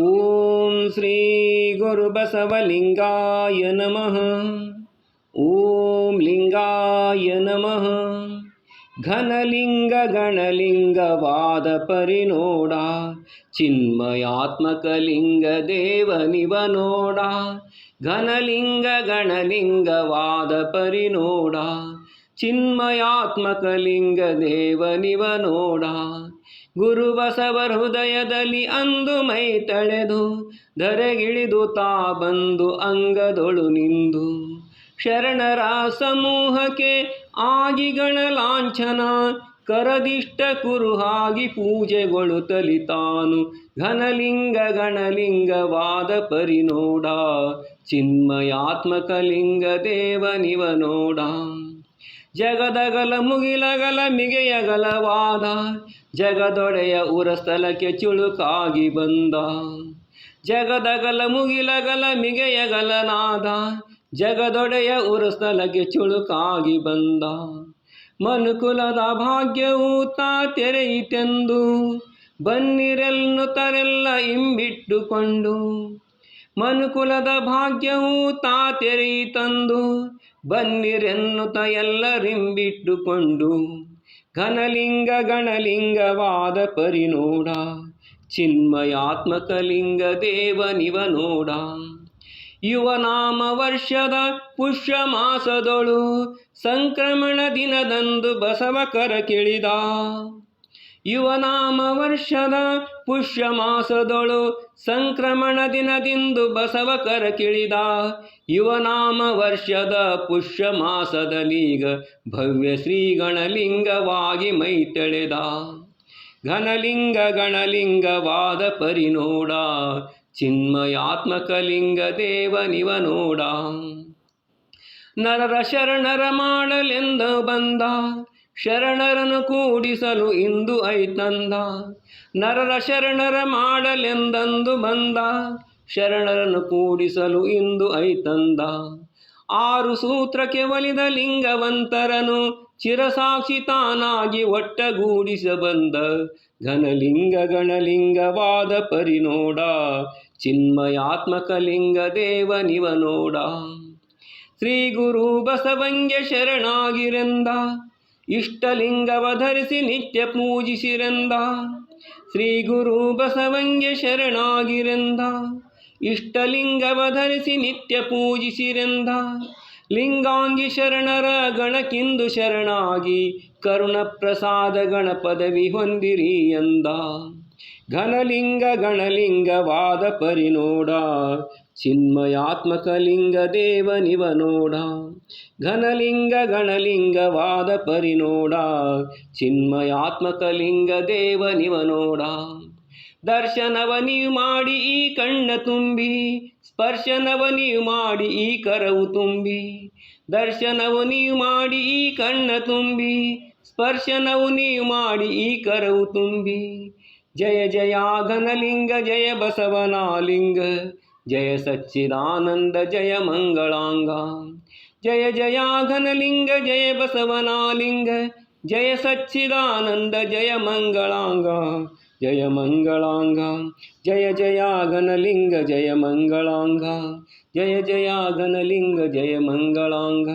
ॐ श्रीगुरुबसवलिङ्गाय नमः ॐ लिङ्गाय नमः घनलिङ्गगणलिङ्गवादपरिनोडा चिन्मयात्मकलिङ्गदेवनिवनोडा घनलिङ्गगणलिङ्गवादपरिनोडा ಪರಿನೋಡ ಚಿನ್ಮಯಾತ್ಮಕ ಲಿಂಗ ದೇವನಿವ ನೋಡ ಘನಲಿಂಗ ಗಣಲಿಂಗವಾದ ಪರಿನೋಡ ಚಿನ್ಮಯಾತ್ಮಕ ಲಿಂಗ ದೇವನಿವ ನೋಡ ಗುರು ಬಸವರ ಹೃದಯದಲ್ಲಿ ಅಂದು ಮೈ ತಳೆದು, ಧರೆಗಿಳಿದು ತಾ ಬಂದು ಅಂಗದೊಳು ನಿಂದು. ಶರಣರ ಸಮೂಹಕ್ಕೆ ಆಗಿಗಣ ಲಾಂಛನ, ಕರದಿಷ್ಟ ಕುರುಹಾಗಿ ಪೂಜೆಗೊಳ್ಳುತ್ತಲಿ ತಾನು ಘನಲಿಂಗ ಗಣಲಿಂಗವಾದ ಪರಿನೋಡ ಚಿನ್ಮಯಾತ್ಮಕ ಲಿಂಗ ದೇವನಿವ ನೋಡ ಜಗದಗಲ ಮುಗಿಲಗಲ ಮಿಗೆಯಗಲವಾದ ಜಗದೊಡೆಯ ಉರಸ್ಥಲಕ್ಕೆ ಚುಳುಕಾಗಿ ಬಂದ. ಜಗದಗಲ ಮುಗಿಲಗಲ ಮಿಗೆಯಗಲನಾದ ಜಗದೊಡೆಯ ಉರಸ್ಥಲಕ್ಕೆ ಚುಳುಕಾಗಿ ಬಂದ. ಮನುಕುಲದ ಭಾಗ್ಯವು ತಾ ತೆರೆಯಿತೆಂದು. ಬನ್ನಿರೆಲ್ನು ತರೆಲ್ಲ ಇಂಬಿಟ್ಟುಕೊಂಡು ಮನುಕುಲದ ಭಾಗ್ಯವು ತಾ ತೆರೆಯಿತಂದು ಬನ್ನಿರೆನ್ನುತ ಎಲ್ಲರಿಂಬಿಟ್ಟುಕೊಂಡು ಘನಲಿಂಗ ಗಣಲಿಂಗವಾದ ಪರಿನೋಡ ನೋಡ ಚಿನ್ಮಯಾತ್ಮಕಲಿಂಗ ದೇವನಿವ ನೋಡ ಯುವನಾಮ ವರ್ಷದ ಪುಷ್ಯ ಮಾಸದೊಳು ಸಂಕ್ರಮಣ ದಿನದಂದು ಬಸವ ಕರ ಕೆಳಿದ. ಯುವನಾಮ ವರ್ಷದ ಪುಷ್ಯ ಮಾಸದೊಳು ಸಂಕ್ರಮಣ ದಿನದಿಂದು ಬಸವ ಕಿಳಿದ ಯುವನಾಮ ವರ್ಷದ ಪುಷ್ಯ ಮಾಸದಲೀಗ ಭವ್ಯ ಶ್ರೀಗಣಲಿಂಗವಾಗಿ ಮೈ ತೆಳೆದ ಘನಲಿಂಗ ಗಣಲಿಂಗವಾದ ಪರಿನೋಡ, ಚಿನ್ಮಯಾತ್ಮಕ ಲಿಂಗ ದೇವನಿವ ನೋಡ ನರರ ಶರಣರ ಮಾಡಲೆಂದು ಬಂದ ಶರಣರನ್ನು ಕೂಡಿಸಲು ಇಂದು ಐತಂದ. ನರರ ಶರಣರ ಮಾಡಲೆಂದಂದು ಬಂದ. ಶರಣರನ್ನು ಕೂಡಿಸಲು ಇಂದು ಐತಂದ. ಆರು ಸೂತ್ರಕ್ಕೆ ಒಲಿದ ಲಿಂಗವಂತರನು ಚಿರಸಾಕ್ಷಿ ತಾನಾಗಿ ಒಟ್ಟಗೂಡಿಸ ಬಂದ ಘನಲಿಂಗ ಗಣಲಿಂಗವಾದ ಪರಿನೋಡ. ಚಿನ್ಮಯಾತ್ಮಕ ಲಿಂಗ ದೇವನಿವ ನೋಡ ಶ್ರೀ ಗುರು ಬಸವಂಗೆ ಶರಣಾಗಿರೆಂದ ಇಷ್ಟಲಿಂಗವ ಧರಿಸಿ ನಿತ್ಯ ಪೂಜಿಸಿರೆಂದ. ಶ್ರೀ ಗುರು ಬಸವಂಗೆ ಶರಣಾಗಿರೆಂದ. ಇಷ್ಟಲಿಂಗವ ಧರಿಸಿ ನಿತ್ಯ ಪೂಜಿಸಿರೆಂದ. ಲಿಂಗಾಂಗಿ ಶರಣರ ಗಣಕಿಂದು ಶರಣಾಗಿ ಕರುಣ ಪ್ರಸಾದ ಗಣ ಪದವಿ ಹೊಂದಿರಿ ಎಂದ. ಘನಲಿಂಗ ಗಣಲಿಂಗವಾದ ಪರಿನೋಡ ಚಿನ್ಮಯಾತ್ಮಕ ಲಿಂಗ ದೇವನಿವ ನೋಡ ಘನಲಿಂಗ ಗಣಲಿಂಗವಾದ ಪರಿನೋಡ ಚಿನ್ಮಯಾತ್ಮಕ ಲಿಂಗ ದೇವನಿವ ನೋಡ ದರ್ಶನವ ನೀವು ಮಾಡಿ ಈ ಕಣ್ಣ ತುಂಬಿ ಸ್ಪರ್ಶನವ ನೀವು ಮಾಡಿ ಈ ಕರವು ತುಂಬಿ ದರ್ಶನವು ನೀವು ಮಾಡಿ ಈ ಕಣ್ಣ ತುಂಬಿ ಸ್ಪರ್ಶನವು ನೀವು ಮಾಡಿ ಈ ಕರವು ತುಂಬಿ. ಜಯ ಜಯ ಘನಲಿಂಗ, ಜಯ ಬಸವನಾಲಿಂಗ ಜಯ ಸಚ್ಚಿದಾನಂದ ಜಯ ಮಂಗಳಾಂಗ ಜಯ ಜಯ ಘನಲಿಂಗ ಜಯ ಬಸವನಾಲಿಂಗ ಜಯ ಸಚ್ಚಿದಾನಂದ ಜಯ ಮಂಗಳಾಂಗ ಜಯ ಮಂಗಳಾಂಗ ಜಯ ಜಯ ಘನಲಿಂಗ ಜಯ ಮಂಗಳಾಂಗ ಜಯ ಜಯ ಘನಲಿಂಗ ಜಯ ಮಂಗಳಾಂಗ